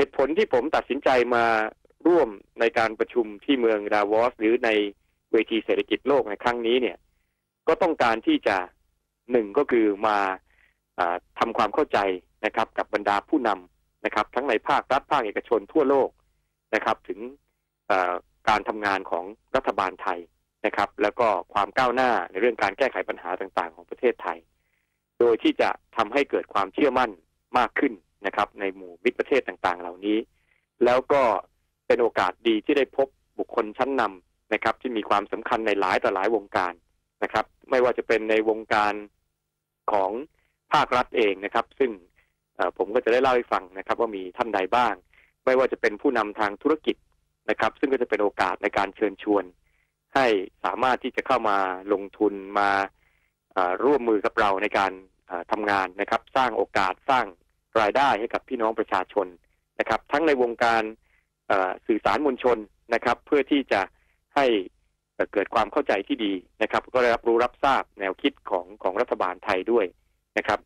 เหตุผลที่ผมตัดสินใจมาร่วมในการประชุมที่เมืองดาวอส หรือในเวทีเศรษฐกิจโลกในครั้งนี้เนี่ย ก็ต้องการที่จะหนึ่งก็คือมาทำความเข้าใจนะครับ กับบรรดาผู้นำนะครับ ทั้งในภาครัฐภาคเอกชนทั่วโลกนะครับ ถึงการทำงานของรัฐบาลไทยนะครับ แล้วก็ความก้าวหน้าในเรื่องการแก้ไขปัญหาต่างๆ ของประเทศไทย โดยที่จะทำให้เกิดความเชื่อมั่นมากขึ้น นะครับ ในหมู่มิตรประเทศต่างๆ เหล่านี้ แล้วก็เป็นโอกาสดีที่ได้พบบุคคลชั้นนำนะครับ ที่มีความสำคัญในหลายต่อหลายวงการนะครับ ไม่ว่าจะเป็นในวงการของภาครัฐเองนะครับ ซึ่งผมก็จะได้เล่าให้ฟังนะครับ ว่ามีท่านใดบ้าง ไม่ว่าจะเป็นผู้นำทางธุรกิจนะครับ ซึ่งก็จะเป็นโอกาสในการเชิญชวน ให้สามารถที่จะเข้ามาลงทุนมาร่วมมือกับเราในการทำงานนะครับ สร้างโอกาสสร้าง รายได้ให้กับพี่น้องประชาชนนะครับ ทั้งในวงการสื่อสารมวลชนนะครับ เพื่อที่จะให้เกิดความเข้าใจที่ดีนะครับ ก็ได้รับรู้รับทราบแนวคิดของของรัฐบาลไทยด้วยนะครับ